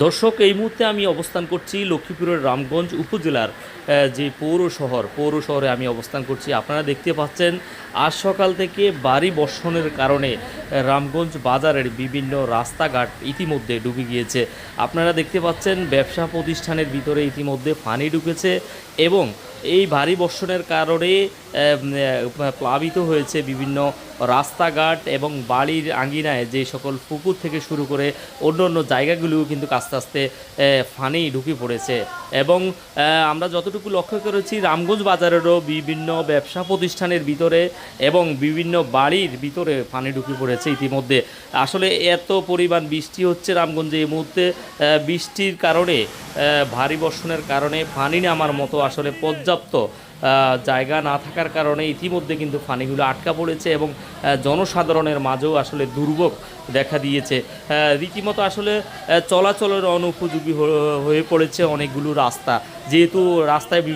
দর্শক, এই মুহূর্তে আমি অবস্থান করছি লক্ষ্মীপুরের রামগঞ্জ উপজেলার যে পৌর শহর, পৌর শহরে আমি অবস্থান করছি। আপনারা দেখতে পাচ্ছেন, আজ সকাল থেকে বাড়ি বর্ষণের কারণে রামগঞ্জ বাজারের বিভিন্ন রাস্তাঘাট ইতিমধ্যে ডুবে গিয়েছে। আপনারা দেখতে পাচ্ছেন, ব্যবসা প্রতিষ্ঠানের ভিতরে ইতিমধ্যে পানি ঢুকেছে এবং এই ভারী বর্ষণের কারণে প্লাবিত হয়েছে বিভিন্ন রাস্তাঘাট এবং বাড়ির আঙ্গিনায় যে সকল পুকুর থেকে শুরু করে অন্য অন্য জায়গাগুলিও কিন্তু আস্তে আস্তে ফানি ঢুকে পড়েছে। এবং আমরা যতটুকু লক্ষ্য করেছি, রামগঞ্জ বাজারেরও বিভিন্ন ব্যবসা প্রতিষ্ঠানের ভিতরে এবং বিভিন্ন বাড়ির ভিতরে পানি ঢুকে পড়েছে ইতিমধ্যে। আসলে এত পরিমাণ বৃষ্টি হচ্ছে রামগঞ্জে এই মুহূর্তে বৃষ্টির কারণে ভারী বর্ষণের কারণে ফানি নামার মতো আসলে পর্যাপ্ত জায়গা না থাকার কারণে ইতিমধ্যে কিন্তু ফানিগুলো আটকা পড়েছে এবং জনসাধারণের মাঝেও আসলে দুর্ভোগ দেখা দিয়েছে। রীতিমতো আসলে চলাচলের অনুপযোগী হয়ে পড়েছে অনেকগুলো রাস্তা। যেহেতু রাস্তায় বিভিন্ন